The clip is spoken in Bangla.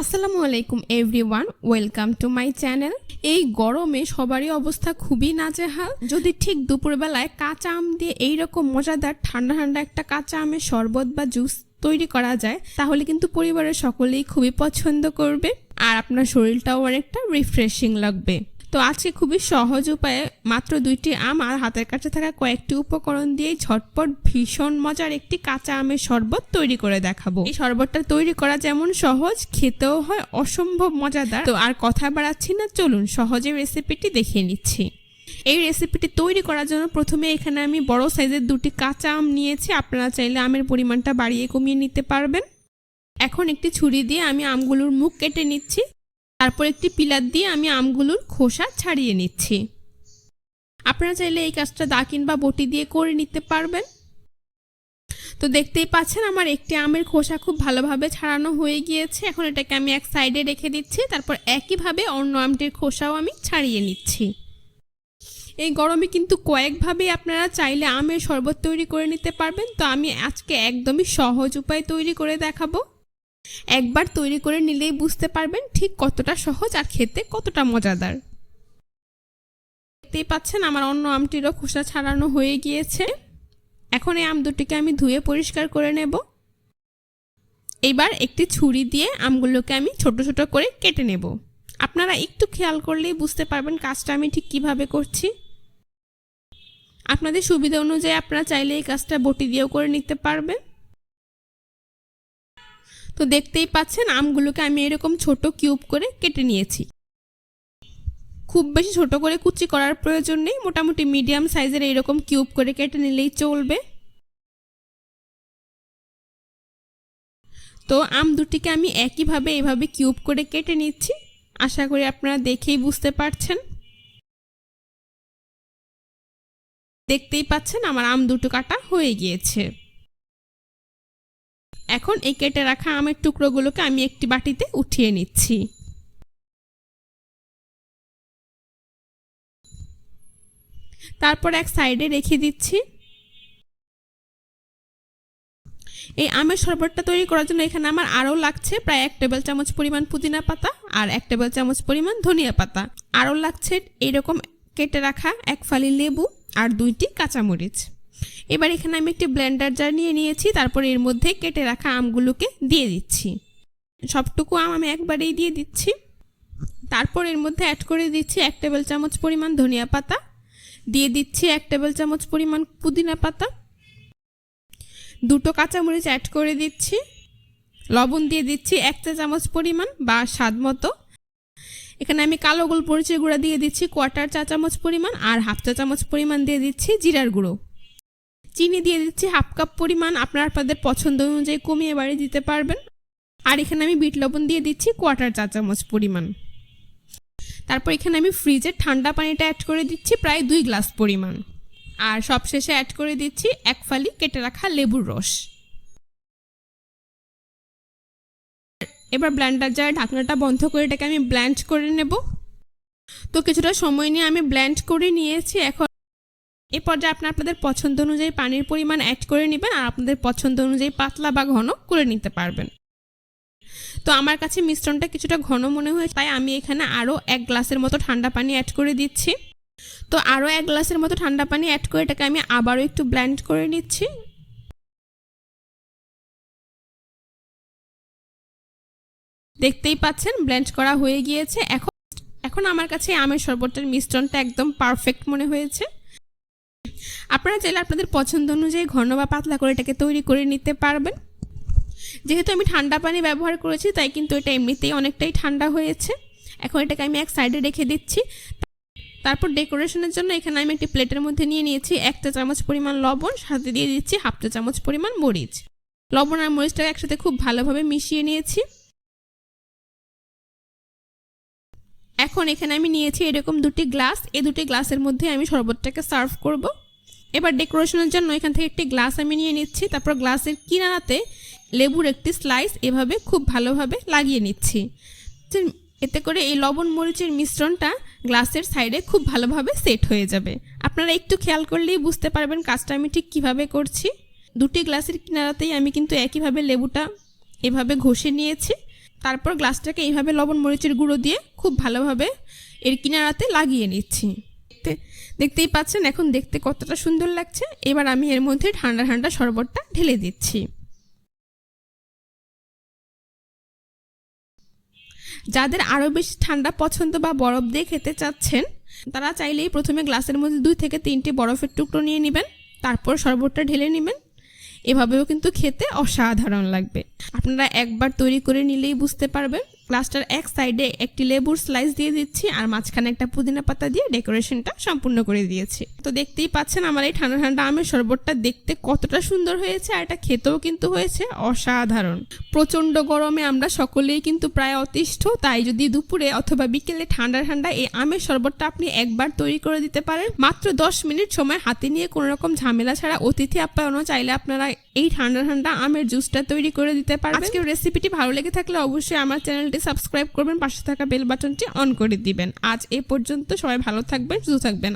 আসসালামু আলাইকুম everyone, welcome to my channel. এই গরমে সবারই অবস্থা খুবই নাজেহাল। যদি ঠিক দুপুরবেলায় কাঁচা আম দিয়ে এইরকম মজাদার, ঠান্ডা ঠান্ডা একটা কাঁচা আমের শরবত বা জুস তৈরি করা যায়, তাহলে কিন্তু পরিবারের সকলেই খুবই পছন্দ করবে। আর আপনার শরীরটাও অনেকটা রিফ্রেশিং লাগবে। তো আজকে খুবই সহজ উপায়ে মাত্র দুইটি আম আর হাতের কাছে থাকা কয়েকটি উপকরণ দিয়ে ঝটপট ভীষণ মজার একটি কাঁচা আমের শরবত তৈরি করে দেখাবো। এই শরবতটা তৈরি করা যেমন সহজ, খেতেও হয় অসম্ভব মজাদার। তো আর কথা বাড়াচ্ছি না, চলুন সহজে রেসিপিটি দেখিয়ে নিচ্ছি। এই রেসিপিটি তৈরি করার জন্য প্রথমে এখানে আমি বড় সাইজের দুটি কাঁচা আম নিয়েছি। আপনারা চাইলে আমের পরিমাণটা বাড়িয়ে কমিয়ে নিতে পারবেন। এখন একটি ছুরি দিয়ে আমি আমগুলোর মুখ কেটে নিচ্ছি। তারপর একটি পিলার দিয়ে আমি আমগুলোর খোসা ছাড়িয়ে নিচ্ছি। আপনারা চাইলে এই কাজটা দা কিংবা বটি দিয়ে করে নিতে পারবেন। তো দেখতেই পাচ্ছেন আমার একটি আমের খোসা খুব ভালোভাবে ছাড়ানো হয়ে গিয়েছে। এখন এটাকে আমি এক সাইডে রেখে দিচ্ছি, তারপর একইভাবে অন্য আমটির খোসাও আমি ছাড়িয়ে নিচ্ছি। এই গরমে কিন্তু কয়েকভাবেই আপনারা চাইলে আমের শরবত তৈরি করে নিতে পারবেন। তো আমি আজকে একদমই সহজ উপায় তৈরি করে দেখাবো। একবার তৈরি করে নিলেই বুঝতে পারবেন ঠিক কতটা সহজ আর খেতে কতটা মজাদার। দেখতেই পাচ্ছেন আমার অন্য আমটিরও খোসা ছাড়ানো হয়ে গিয়েছে। এখন এই আম দুটিকে আমি ধুয়ে পরিষ্কার করে নেব। এবার একটি ছুরি দিয়ে আমগুলোকে আমি ছোট ছোট করে কেটে নেব। আপনারা একটু খেয়াল করলেই বুঝতে পারবেন কাজটা আমি ঠিক কীভাবে করছি। আপনাদের সুবিধা অনুযায়ী আপনারা চাইলে এই কাজটা বটি দিয়েও করে নিতে পারবেন। তো দেখতেই পাচ্ছেন, আমগুলোকে আমি এরকম ছোট কিউব করে কেটে নিয়েছি। খুব বেশি ছোট করে কুচি করার প্রয়োজন নেই, মোটামুটি মিডিয়াম সাইজের এরকম কিউব করে কেটে নিলেই চলবে। তো আম দুটিকে আমি একইভাবে এভাবে কিউব করে কেটে নিচ্ছি, আশা করি আপনারা দেখেই বুঝতে পারছেন। দেখতেই পাচ্ছেন আমার আম দুটো কাটা হয়ে গিয়েছে। এখন এই কেটে রাখা আমের টুকরোগুলোকে আমি একটি বাটিতে উঠিয়ে নিচ্ছি। তারপর এক সাইডে রেখে দিচ্ছি। এই আমের শরবতটা তৈরি করার জন্য এখানে আমার আরও লাগছে প্রায় এক টেবিল চামচ পরিমাণ পুদিনা পাতা আর এক টেবিল চামচ পরিমাণ ধনিয়া পাতা। আরও লাগছে এইরকম কেটে রাখা এক ফালি লেবু আর দুইটি কাঁচামরিচ। এবার এখানে আমি একটি ব্লেন্ডার জার নিয়ে নিয়েছি, তারপর এর মধ্যে কেটে রাখা আমগুলোকে দিয়ে দিচ্ছি। সবটুকু আম আমি একবারেই দিয়ে দিচ্ছি। তারপর এর মধ্যে অ্যাড করে দিচ্ছি এক টেবিল চামচ পরিমাণ ধনিয়া পাতা, দিয়ে দিচ্ছি এক টেবিল চামচ পরিমাণ পুদিনা পাতা, দুটো কাঁচামরিচ অ্যাড করে দিচ্ছি, লবণ দিয়ে দিচ্ছি এক চা চামচ পরিমাণ বা স্বাদ মতো। এখানে আমি কালো গোলমরিচের গুঁড়া দিয়ে দিচ্ছি কোয়ার্টার চা চামচ পরিমাণ আর হাফ চা চামচ পরিমাণ দিয়ে দিচ্ছি জিরার গুঁড়ো। চিনি দিয়ে দিচ্ছি হাফ কাপ পরিমাণ। আপনার আপনাদের পছন্দ অনুযায়ী কমিয়ে বাড়িয়ে দিতে পারবেন। আর এখানে আমি বিট লবণ দিয়ে দিচ্ছি কোয়ার্টার চা চামচ পরিমাণ। তারপর এখানে আমি ফ্রিজে ঠান্ডা পানিটা অ্যাড করে দিচ্ছি প্রায় দুই গ্লাস পরিমাণ। আর সবশেষে অ্যাড করে দিচ্ছি এক ফালি কেটে রাখা লেবুর রস। এবার ব্ল্যান্ডার জারে ঢাকনাটা বন্ধ করে এটাকে আমি ব্ল্যান্ড করে নেব। তো কিছুটা সময় নিয়ে আমি ব্ল্যান্ড করে নিয়েছি। এখন এ পর্যায়ে আপনার আপনাদের পছন্দ অনুযায়ী পানির পরিমাণ অ্যাড করে নেবেন আর আপনাদের পছন্দ অনুযায়ী পাতলা বা ঘন করে নিতে পারবেন। তো আমার কাছে মিশ্রণটা কিছুটা ঘন মনে হয়েছে, তাই আমি এখানে আরও এক গ্লাসের মতো ঠান্ডা পানি অ্যাড করে দিচ্ছি। তো আরও এক গ্লাসের মতো ঠান্ডা পানি অ্যাড করে এটাকে আমি আবারও একটু ব্ল্যান্ড করে নিচ্ছি। দেখতেই পাচ্ছেন ব্লেন্ড করা হয়ে গিয়েছে। এখন এখন আমার কাছে আমের শরবতের মিশ্রণটা একদম পারফেক্ট মনে হয়েছে। আপনারা চাইলে আপনাদের পছন্দ অনুযায়ী ঘন বা পাতলা করে এটাকে তৈরি করে নিতে পারবেন। যেহেতু আমি ঠান্ডা পানি ব্যবহার করেছি, তাই কিন্তু এটা এমনিতেই অনেকটাই ঠান্ডা হয়েছে। এখন এটাকে আমি এক সাইডে রেখে দিচ্ছি। তারপর ডেকোরেশনের জন্য এখানে আমি একটি প্লেটের মধ্যে নিয়ে নিয়েছি একটা চামচ পরিমাণ লবণ, সাথে দিয়ে দিচ্ছি হাফ চা চামচ পরিমাণ মরিচ। লবণ আর মরিচটাকে একসাথে খুব ভালোভাবে মিশিয়ে নিয়েছি। এখন এখানে আমি নিয়েছি এরকম দুটি গ্লাস। এই দুটি গ্লাসের মধ্যে আমি শরবতটাকে সার্ভ করব। এবার ডেকোরেশনের জন্য এখান থেকে একটি গ্লাস আমি নিয়ে নিচ্ছি। তারপর গ্লাসের কিনারাতে লেবুর একটি স্লাইস এভাবে খুব ভালোভাবে লাগিয়ে নিচ্ছি। এতে করে এই লবণ মরিচের মিশ্রণটা গ্লাসের সাইডে খুব ভালোভাবে সেট হয়ে যাবে। আপনারা একটু খেয়াল করলেই বুঝতে পারবেন কাজটা আমি ঠিক কীভাবে করছি। দুটি গ্লাসের কিনারাতেই আমি কিন্তু একইভাবে লেবুটা এভাবে ঘষে নিয়েছি। তারপর গ্লাসটাকে এইভাবে লবণ মরিচের গুঁড়ো দিয়ে খুব ভালোভাবে এর কিনারাতে লাগিয়ে নিচ্ছি। দেখতে- দেখতেই পাচ্ছেন এখন দেখতে কতটা সুন্দর লাগছে। এবার আমি এর মধ্যে ঠান্ডা ঠান্ডা শরবতটা ঢেলে দিচ্ছি। যাদের আরও বেশি ঠান্ডা পছন্দ বা বরফ দিয়ে খেতে চাচ্ছেন, তারা চাইলেই প্রথমে গ্লাসের মধ্যে দুই থেকে তিনটে বরফের টুকরো নিয়ে নেবেন, তারপর শরবতটা ঢেলে নেবেন। এভাবেও কিন্তু খেতে অসাধারণ লাগবে। আপনারা একবার তৈরি করে নিলেই বুঝতে পারবেন গ্লাসটার এক সাইডে একটি লেবুর স্লাইস দিয়ে দিচ্ছি আর মাঝখানে একটা পুদিনা পাতা দিয়ে ডেকোরেশনটা সম্পূর্ণ করে দিয়েছি। তো দেখতেই পাচ্ছেন আমার এই ঠান্ডা ঠান্ডা আমের শরবতটা দেখতে কতটা সুন্দর হয়েছে আর এটা খেতেও কিন্তু হয়েছে অসাধারণ। প্রচণ্ড গরমে আমরা সকলেই কিন্তু প্রায় অতিষ্ঠ, তাই যদি দুপুরে অথবা বিকেলে ঠান্ডা ঠান্ডা এই আমের শরবতটা আপনি একবার তৈরি করে দিতে পারেন, মাত্র দশ মিনিট সময় হাতে নিয়ে কোনো রকম ঝামেলা ছাড়া অতিথি আপ্যায়নও চাইলে আপনারা এই ঠান্ডা ঠান্ডা আমের জুসটা তৈরি করে দিতে পারবেন। আজকের রেসিপিটি ভালো লেগে থাকলে অবশ্যই আমার চ্যানেলটি সাবস্ক্রাইব করবেন, পাশে থাকা বেল বাটনটি অন করে দিবেন। আজ এ পর্যন্ত সবাই ভালো থাকবেন, সুস্থ থাকবেন।